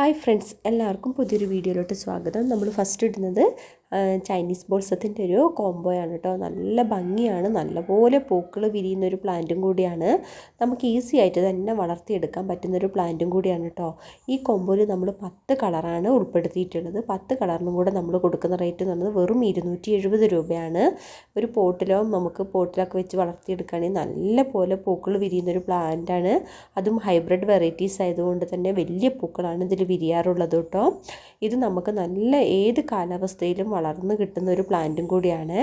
Hi friends എല്ലാവർക്കും പുതിയൊരു വീഡിയോയിലോട്ട് സ്വാഗതം. നമ്മൾ ഫസ്റ്റ് ഇടുന്നത് ചൈനീസ് ബോൾസത്തിന്റെ ഒരു കോംബോയാണ് കേട്ടോ നല്ല ഭംഗിയാണ്. നല്ലപോലെ പൂക്കൾ വിരിയുന്ന ഒരു പ്ലാന്റും കൂടിയാണ്. നമുക്ക് ഈസി ആയിട്ട് തന്നെ വളർത്തിയെടുക്കാൻ പറ്റുന്ന ഒരു പ്ലാന്റും കൂടിയാണ് കേട്ടോ ഈ കോംബോയിൽ നമ്മൾ പത്ത് കളറാണ് ഉൾപ്പെടുത്തിയിട്ടുള്ളത്. പത്ത് കളറിനും കൂടെ നമ്മൾ കൊടുക്കുന്ന റേറ്റ് എന്ന് പറയുന്നത് വെറും ഇരുന്നൂറ്റി എഴുപത് രൂപയാണ്. ഒരു പോട്ടിലോ നമുക്ക് പോട്ടിലൊക്കെ വെച്ച് വളർത്തിയെടുക്കുകയാണെങ്കിൽ നല്ല പോലെ പൂക്കൾ വിരിയുന്ന ഒരു പ്ലാന്റാണ് അതും ഹൈബ്രിഡ് വെറൈറ്റീസ് ആയതുകൊണ്ട് തന്നെ വലിയ പൂക്കളാണ് ഇതിൽ വിരിയാറുള്ളത് കേട്ടോ ഇത് നമുക്ക് നല്ല ഏത് കാലാവസ്ഥയിലും വളർന്ന് കിട്ടുന്ന ഒരു പ്ലാന്റും കൂടിയാണ്.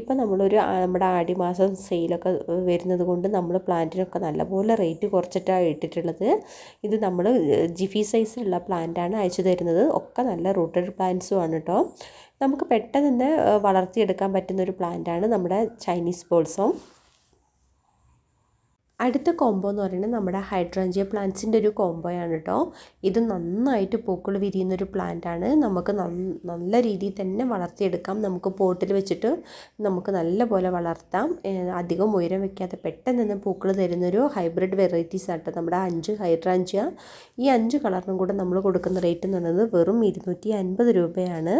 ഇപ്പം നമ്മളൊരു നമ്മുടെ ആടിമാസം സെയിലൊക്കെ വരുന്നത് കൊണ്ട് നമ്മൾ പ്ലാന്റിനൊക്കെ നല്ലപോലെ റേറ്റ് കുറച്ചിട്ടാണ് ഇട്ടിട്ടുള്ളത്. ഇത് നമ്മൾ ജിഫി സൈസിലുള്ള പ്ലാന്റാണ് അയച്ചു തരുന്നത്. ഒക്കെ നല്ല റൂട്ടഡ് പ്ലാന്റ്സും ആണ് കേട്ടോ. നമുക്ക് പെട്ടെന്ന് വളർത്തിയെടുക്കാൻ പറ്റുന്ന ഒരു പ്ലാന്റാണ് നമ്മുടെ ചൈനീസ് ബോൾസോം. അടുത്ത കോംബോ എന്ന് പറയുന്നത് നമ്മുടെ ഹൈഡ്രാഞ്ചിയ പ്ലാന്റ്സിന്റെ ഒരു കോംബോയാണ് കേട്ടോ ഇത് നന്നായിട്ട് പൂക്കൾ വിരിയുന്നൊരു പ്ലാന്റാണ് നമുക്ക് നല്ല രീതിയിൽ തന്നെ വളർത്തിയെടുക്കാം. നമുക്ക് പോട്ടിൽ വെച്ചിട്ട് നമുക്ക് നല്ല പോലെ വളർത്താം. അധികം ഉയരം വെക്കാതെ പെട്ടെന്ന് തന്നെ പൂക്കൾ തരുന്നൊരു ഹൈബ്രിഡ് വെറൈറ്റീസ് ആട്ടോ നമ്മുടെ അഞ്ച് ഹൈഡ്രാഞ്ചിയ ഈ അഞ്ച് കളറിനും കൂടെ നമ്മൾ കൊടുക്കുന്ന റേറ്റ് എന്ന് പറയുന്നത് വെറും ഇരുന്നൂറ്റി അൻപത് രൂപയാണ്.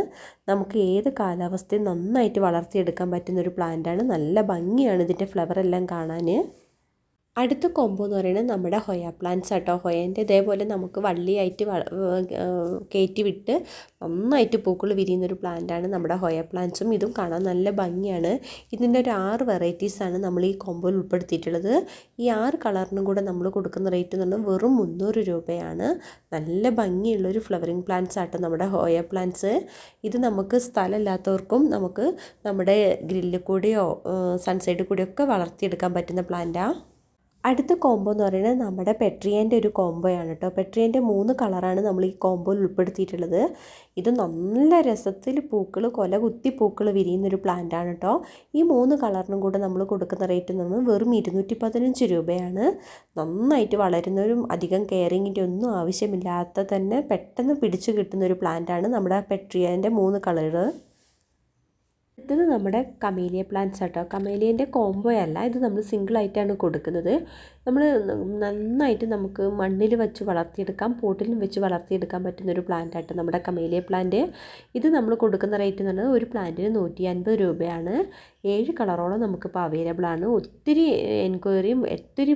നമുക്ക് ഏത് കാലാവസ്ഥയും നന്നായിട്ട് വളർത്തിയെടുക്കാൻ പറ്റുന്നൊരു പ്ലാന്റാണ് നല്ല ഭംഗിയാണ് ഇതിന്റെ ഫ്ലവർ എല്ലാം കാണാൻ. അടുത്ത കോംബോ എന്ന് പറയുന്നത് നമ്മുടെ ഹൊയ പ്ലാന്റ്സ് ആട്ടോ. ഹൊയേന്റെ ഇതേപോലെ നമുക്ക് വള്ളിയായിട്ട് കയറ്റി വിട്ട് നന്നായിട്ട് പൂക്കൾ വിരിയുന്നൊരു പ്ലാന്റാണ് നമ്മുടെ ഹൊയ പ്ലാന്റ്സും ഇതും കാണാൻ നല്ല ഭംഗിയാണ്. ഇതിന്റെ ഒരു ആറ് വെറൈറ്റീസാണ് നമ്മൾ ഈ കൊമ്പിൽ ഉൾപ്പെടുത്തിയിട്ടുള്ളത്. ഈ ആറ് കളറിനും കൂടെ നമ്മൾ കൊടുക്കുന്ന റേറ്റ് എന്ന് പറഞ്ഞാൽ വെറും മുന്നൂറ് രൂപയാണ്. നല്ല ഭംഗിയുള്ളൊരു ഫ്ലവറിങ് പ്ലാന്റ്സ് ആട്ടോ നമ്മുടെ ഹോയ പ്ലാന്റ്സ് ഇത് നമുക്ക് സ്ഥലമില്ലാത്തവർക്കും നമുക്ക് നമ്മുടെ ഗ്രില്ലിൽ കൂടെയോ സൺസൈഡിൽ കൂടെയോ ഒക്കെ വളർത്തിയെടുക്കാൻ പറ്റുന്ന പ്ലാന്റാണ് അടുത്ത കോംബോ എന്ന് പറയുന്നത് നമ്മുടെ പെട്രിയന്റെ ഒരു കോംബോയാണ് കേട്ടോ. പെട്രിയന്റെ മൂന്ന് കളറാണ് നമ്മൾ ഈ കോംബോയിൽ ഉൾപ്പെടുത്തിയിട്ടുള്ളത്. ഇത് നല്ല രസത്തിൽ പൂക്കൾ കൊല കുത്തി പൂക്കൾ വിരിയുന്നൊരു പ്ലാന്റാണ് കേട്ടോ. ഈ മൂന്ന് കളറിനും കൂടെ നമ്മൾ കൊടുക്കുന്ന റേറ്റ് പറയുന്നത് വെറും ഇരുന്നൂറ്റി പതിനഞ്ച് രൂപയാണ്. നന്നായിട്ട് വളരുന്നവരും അധികം കെയറിങ്ങിന്റെ ഒന്നും ആവശ്യമില്ലാത്ത തന്നെ പെട്ടെന്ന് പിടിച്ചു കിട്ടുന്ന ഒരു പ്ലാന്റാണ് നമ്മുടെ പെട്രിയന്റെ മൂന്ന് കളറ് അടുത്തത് നമ്മുടെ കമേലിയ പ്ലാന്റ്സ് ആട്ടോ. കമേലിയന്റെ കോംബോ അല്ല ഇത് നമ്മൾ സിംഗിൾ സിംഗിളായിട്ടാണ് കൊടുക്കുന്നത്. നമ്മൾ നന്നായിട്ട് നമുക്ക് മണ്ണിൽ വെച്ച് വളർത്തിയെടുക്കാം പോട്ടിലും വെച്ച് വളർത്തിയെടുക്കാൻ പറ്റുന്ന ഒരു പ്ലാന്റ് ആട്ടോ നമ്മുടെ കമേലിയ പ്ലാന്റ് ഇത് നമ്മൾ കൊടുക്കുന്ന റേറ്റ് എന്ന് പറഞ്ഞാൽ ഒരു പ്ലാന്റിന് നൂറ്റി അൻപത് രൂപയാണ്. ഏഴ് കളറോളം നമുക്കിപ്പോൾ അവൈലബിൾ ആണ്. ഒത്തിരി എൻക്വയറിയും ഒത്തിരി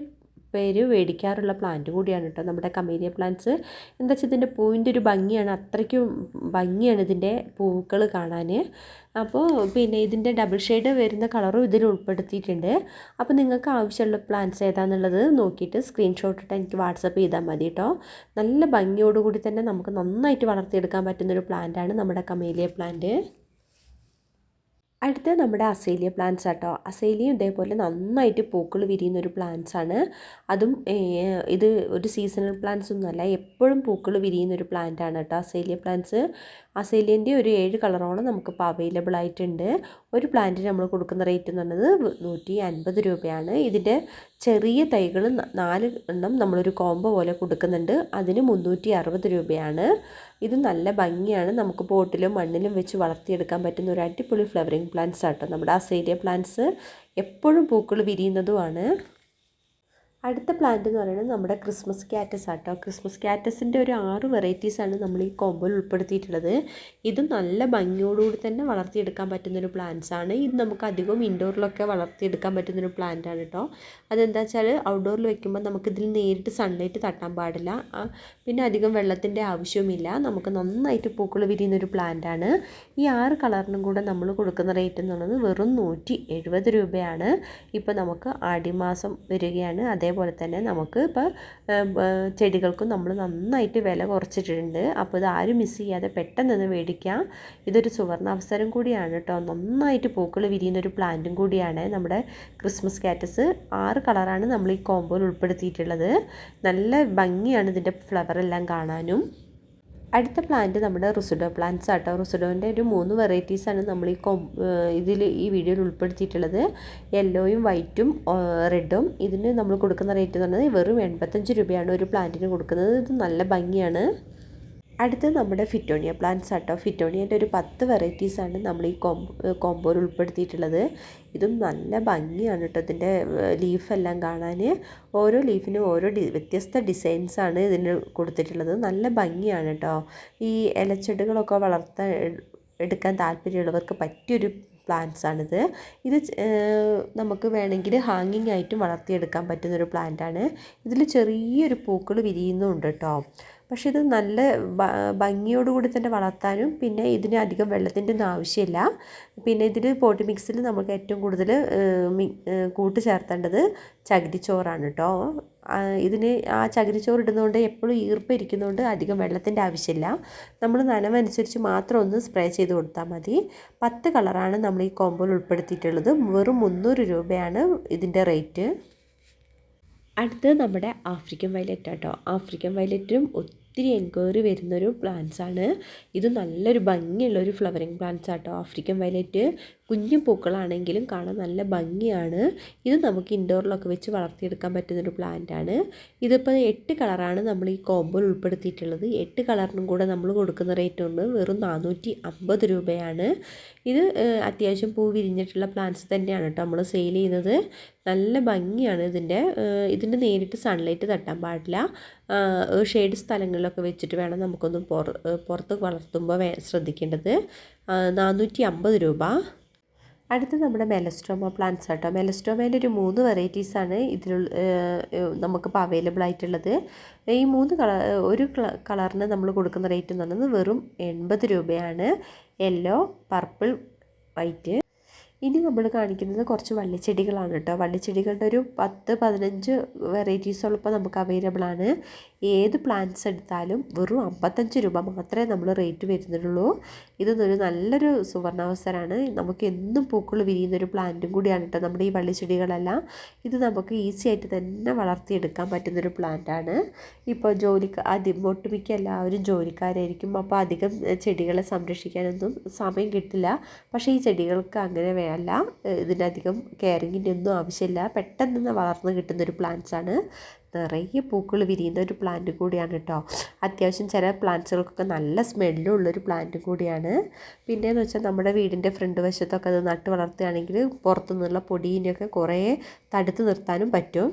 പേര് മേടിക്കാറുള്ള പ്ലാന്റ് കൂടിയാണ് കേട്ടോ നമ്മുടെ കമേലിയ പ്ലാന്റ്സ് എന്താ വെച്ചാൽ ഇതിന്റെ പൂവിന്റെ ഒരു ഭംഗിയാണ് അത്രയ്ക്കും ഭംഗിയാണ് ഇതിന്റെ പൂക്കൾ കാണാൻ അപ്പോൾ പിന്നെ ഇതിന്റെ ഡബിൾ ഷെയ്ഡ് വരുന്ന കളറും ഇതിൽ ഉൾപ്പെടുത്തിയിട്ടുണ്ട്. അപ്പോൾ നിങ്ങൾക്ക് ആവശ്യമുള്ള പ്ലാന്റ്സ് ഏതാണെന്നുള്ളത് നോക്കിയിട്ട് സ്ക്രീൻഷോട്ട് ഇട്ട് എനിക്ക് വാട്സപ്പ് ചെയ്താൽ മതി കേട്ടോ നല്ല ഭംഗിയോടുകൂടി തന്നെ നമുക്ക് നന്നായിട്ട് വളർത്തിയെടുക്കാൻ പറ്റുന്നൊരു പ്ലാന്റാണ് നമ്മുടെ കമേലിയ പ്ലാന്റ് അടുത്ത നമ്മുടെ അസേലിയ പ്ലാന്റ്സ് ആട്ടോ. അസേലിയും ഇതേപോലെ നന്നായിട്ട് പൂക്കൾ വിരിയുന്ന ഒരു പ്ലാന്റ്സ് ആണ്. അതും ഇത് ഒരു സീസണൽ പ്ലാന്റ്സ് ഒന്നുമല്ല എപ്പോഴും പൂക്കൾ വിരിയുന്ന ഒരു പ്ലാന്റ് ആണ് കേട്ടോ അസേലിയ പ്ലാന്റ്സ് അസേലിയന്റെ ഒരു ഏഴ് കളറോളം നമുക്കിപ്പോൾ അവൈലബിൾ ആയിട്ടുണ്ട്. ഒരു പ്ലാന്റിന് നമ്മൾ കൊടുക്കുന്ന റേറ്റ് എന്ന് പറയുന്നത് നൂറ്റി അൻപത് രൂപയാണ്. ഇതിന്റെ ചെറിയ തൈകൾ നാല് എണ്ണം നമ്മളൊരു കോംബോ പോലെ കൊടുക്കുന്നുണ്ട്. അതിന് മുന്നൂറ്റി അറുപത് രൂപയാണ്. ഇത് നല്ല ഭംഗിയാണ്. നമുക്ക് പോട്ടിലും മണ്ണിലും വെച്ച് വളർത്തിയെടുക്കാൻ പറ്റുന്ന ഒരു അടിപൊളി ഫ്ലവറിങ് പ്ലാന്റ്സ് ആട്ടോ നമ്മുടെ അസേലിയ പ്ലാന്റ്സ്. എപ്പോഴും പൂക്കൾ വിരിയുന്നതുമാണ്. അടുത്ത പ്ലാന്റ് എന്ന് പറയുന്നത് നമ്മുടെ ക്രിസ്മസ് ക്യാറ്റസ് ആട്ടോ. ക്രിസ്മസ് ക്യാറ്റസിന്റെ ഒരു ആറ് വെറൈറ്റീസാണ് നമ്മൾ ഈ കോമ്പോയിൽ ഉൾപ്പെടുത്തിയിട്ടുള്ളത്. ഇത് നല്ല ഭംഗിയോടുകൂടി തന്നെ വളർത്തിയെടുക്കാൻ പറ്റുന്നൊരു ആണ്. ഇത് നമുക്ക് അധികം ഇൻഡോറിലൊക്കെ വളർത്തിയെടുക്കാൻ പറ്റുന്നൊരു ആണ് കേട്ടോ അതെന്താ വെച്ചാൽ ഔട്ട്ഡോറിൽ വെക്കുമ്പോൾ നമുക്കിതിൽ നേരിട്ട് സൺലൈറ്റ് തട്ടാൻ പാടില്ല. പിന്നെ അധികം വെള്ളത്തിന്റെ ആവശ്യവുമില്ല. നമുക്ക് നന്നായിട്ട് പൂക്കൾ വിരിയുന്നൊരു ആണ്. ഈ ആറ് കളറിനും കൂടെ നമ്മൾ കൊടുക്കുന്ന റേറ്റ് എന്ന് പറയുന്നത് വെറും നൂറ്റി രൂപയാണ്. ഇപ്പോൾ നമുക്ക് ആടിമാസം വരികയാണ്. അതേ അതേപോലെ തന്നെ നമുക്ക് ഇപ്പോൾ ചെടികൾക്കും നമ്മൾ നന്നായിട്ട് വില കുറച്ചിട്ടുണ്ട്. അപ്പോൾ ഇത് ആരും മിസ് ചെയ്യാതെ പെട്ടെന്ന് തന്നെ മേടിക്കാം. ഇതൊരു സുവർണ അവസരം കൂടിയാണ് കേട്ടോ. നന്നായിട്ട് പൂക്കൾ വിരിയുന്ന ഒരു പ്ലാന്റും കൂടിയാണ് നമ്മുടെ ക്രിസ്മസ് കാറ്റസ്. ആറ് കളറാണ് നമ്മൾ ഈ കോമ്പോയിൽ ഉൾപ്പെടുത്തിയിട്ടുള്ളത്. നല്ല ഭംഗിയാണ് ഇതിന്റെ ഫ്ലവർ എല്ലാം കാണാനും. അടുത്ത പ്ലാന്റ് നമ്മുടെ റുസുഡോ പ്ലാന്റ്സ് ആട്ടോ. റുസുഡോന്റെ ഒരു മൂന്ന് വെറൈറ്റീസാണ് നമ്മൾ ഈ കൊ ഇതിൽ ഈ വീഡിയോയിൽ ഉൾപ്പെടുത്തിയിട്ടുള്ളത്. യെല്ലോയും വൈറ്റും റെഡും ഇതിന് നമ്മൾ കൊടുക്കുന്ന റേറ്റ് എന്ന് പറഞ്ഞാൽ വെറും എൺപത്തഞ്ച് രൂപയാണ് ഒരു പ്ലാന്റിന് കൊടുക്കുന്നത്. ഇത് നല്ല ഭംഗിയാണ്. അടുത്തത് നമ്മുടെ ഫിറ്റോണിയ പ്ലാന്റ്സ് ആട്ടോ. ഫിറ്റോണിയന്റെ ഒരു പത്ത് വെറൈറ്റീസാണ് നമ്മൾ ഈ കോംബോ കോംബോയിൽ ഉൾപ്പെടുത്തിയിട്ടുള്ളത്. ഇതും നല്ല ഭംഗിയാണ് കേട്ടോ ഇതിന്റെ ലീഫെല്ലാം കാണാൻ ഓരോ ലീഫിനും ഓരോ ഡി വ്യത്യസ്ത ഡിസൈൻസാണ് ഇതിന് കൊടുത്തിട്ടുള്ളത്. നല്ല ഭംഗിയാണ് കേട്ടോ ഈ ഇലച്ചെടികളൊക്കെ വളർത്താൻ എടുക്കാൻ താല്പര്യമുള്ളവർക്ക് പറ്റിയൊരു പ്ലാന്റ്സ് ആണിത്. ഇത് നമുക്ക് വേണമെങ്കിൽ ഹാങ്ങിങ് ആയിട്ടും വളർത്തിയെടുക്കാൻ പറ്റുന്നൊരു പ്ലാന്റ് ആണ്. ഇതിൽ ചെറിയൊരു പൂക്കൾ വിരിയുന്നുണ്ട് കേട്ടോ പക്ഷെ ഇത് നല്ല ഭംഗിയോടുകൂടി തന്നെ വളർത്താനും പിന്നെ ഇതിന് അധികം വെള്ളത്തിന്റെ ഒന്നും ആവശ്യമില്ല. പിന്നെ ഇതിൽ പോട്ടി മിക്സിൽ നമുക്ക് ഏറ്റവും കൂടുതൽ കൂട്ട് ചേർത്തേണ്ടത് ചകിരിച്ചോറാണ് കേട്ടോ ഇതിന് ആ ചകിരിച്ചോറ് ഇടുന്നതുകൊണ്ട് എപ്പോഴും ഈർപ്പം ഇരിക്കുന്നതുകൊണ്ട് അധികം വെള്ളത്തിന്റെ ആവശ്യമില്ല. നമ്മൾ നനവനുസരിച്ച് മാത്രം ഒന്ന് സ്പ്രേ ചെയ്ത് കൊടുത്താൽ മതി. പത്ത് കളറാണ് നമ്മൾ ഈ കോമ്പോയിൽ ഉൾപ്പെടുത്തിയിട്ടുള്ളത്. വെറും മുന്നൂറ് രൂപയാണ് ഇതിന്റെ റേറ്റ് അടുത്തത് നമ്മുടെ ആഫ്രിക്കൻ വയലറ്റ് ആട്ടോ. ആഫ്രിക്കൻ വയലറ്റും ഒത്തിരി എൻക്വയറി വരുന്നൊരു പ്ലാന്റ്സ് ആണ് ഇത് നല്ലൊരു ഭംഗിയുള്ളൊരു ഫ്ലവറിങ് പ്ലാന്റ്സ് ആട്ടോ ആഫ്രിക്കൻ വയലറ്റ് കുഞ്ഞു പൂക്കളാണെങ്കിലും കാണാൻ നല്ല ഭംഗിയാണ്. ഇത് നമുക്ക് ഇൻഡോറിലൊക്കെ വെച്ച് വളർത്തിയെടുക്കാൻ പറ്റുന്നൊരു പ്ലാന്റ് ആണ് ഇതിപ്പോൾ എട്ട് കളറാണ് നമ്മൾ ഈ കോമ്പോയിൽ ഉൾപ്പെടുത്തിയിട്ടുള്ളത്. എട്ട് കളറിനും കൂടെ നമ്മൾ കൊടുക്കുന്ന റേറ്റ് ഉണ്ട് വെറും നാനൂറ്റി അമ്പത് രൂപയാണ്. ഇത് അത്യാവശ്യം പൂ വിരിഞ്ഞിട്ടുള്ള പ്ലാന്റ്സ് തന്നെയാണ് കേട്ടോ നമ്മൾ സെയിൽ ചെയ്യുന്നത്. നല്ല ഭംഗിയാണ് ഇതിന്റെ. ഇതിന്റെ നേരിട്ട് സൺലൈറ്റ് തട്ടാൻ പാടില്ല. ഷെയ്ഡ് സ്ഥലങ്ങളിലൊക്കെ വെച്ചിട്ട് വേണം നമുക്കൊന്ന് പുറ പുറത്ത് വളർത്തുമ്പോൾ ശ്രദ്ധിക്കേണ്ടത്. നാനൂറ്റി അമ്പത് രൂപ. അടുത്ത് നമ്മുടെ മെലസ്ട്രോമ പ്ലാന്റ്സ് ആട്ടോ. മെലസ്ട്രോമേന്റെ ഒരു മൂന്ന് വെറൈറ്റീസാണ് ഇതിൽ നമുക്കിപ്പോൾ അവൈലബിൾ ആയിട്ടുള്ളത്. ഈ മൂന്ന് കളർ ഒരു കളറിന് നമ്മൾ കൊടുക്കുന്ന റേറ്റ് എന്ന് പറയുന്നത് വെറും എൺപത് രൂപയാണ്. യെല്ലോ പർപ്പിൾ വൈറ്റ് ഇനി നമ്മൾ കാണിക്കുന്നത് കുറച്ച് വള്ളിച്ചെടികളാണ് കേട്ടോ. വള്ളിച്ചെടികളുടെ ഒരു പത്ത് പതിനഞ്ച് വെറൈറ്റീസുള്ളപ്പോൾ നമുക്ക് അവൈലബിൾ ആണ്. ഏത് പ്ലാന്റ്സ് എടുത്താലും വെറും അമ്പത്തഞ്ച് രൂപ മാത്രമേ നമ്മൾ റേറ്റ് വരുന്നുള്ളൂ. ഇതൊരു നല്ലൊരു സുവർണാവസരമാണ് നമുക്ക് എന്നും പൂക്കൾ വിരിയുന്നൊരു പ്ലാന്റും കൂടിയാണ് കേട്ടോ നമ്മുടെ ഈ വള്ളിച്ചെടികളെല്ലാം. ഇത് നമുക്ക് ഈസി ആയിട്ട് തന്നെ വളർത്തിയെടുക്കാൻ പറ്റുന്നൊരു പ്ലാന്റാണ് ഇപ്പോൾ ജോലിക്ക് അതി ഒട്ടുമിക്ക എല്ലാവരും ജോലിക്കാരായിരിക്കും. അപ്പോൾ അധികം ചെടികളെ സംരക്ഷിക്കാനൊന്നും സമയം കിട്ടില്ല. പക്ഷേ ഈ ചെടികൾക്ക് അങ്ങനെ അല്ല ഇതിനധികം കെയറിങ്ങിന്റെ ഒന്നും ആവശ്യമില്ല. പെട്ടെന്ന് വളർന്ന് കിട്ടുന്നൊരു പ്ലാന്റ്സ് ആണ്. നിറയെ പൂക്കൾ വിരിയുന്ന ഒരു പ്ലാന്റ് കൂടിയാണ് കേട്ടോ അത്യാവശ്യം ചില പ്ലാന്റ്സുകൾക്കൊക്കെ നല്ല സ്മെല്ലും ഉള്ളൊരു പ്ലാന്റ് കൂടിയാണ്. പിന്നെയെന്ന് വെച്ചാൽ നമ്മുടെ വീടിന്റെ ഫ്രണ്ട് വശത്തൊക്കെ അത് നട്ട് വളർത്തുകയാണെങ്കിൽ പുറത്തുനിന്നുള്ള പൊടീനെയൊക്കെ കുറേ തടുത്ത് നിർത്താനും പറ്റും.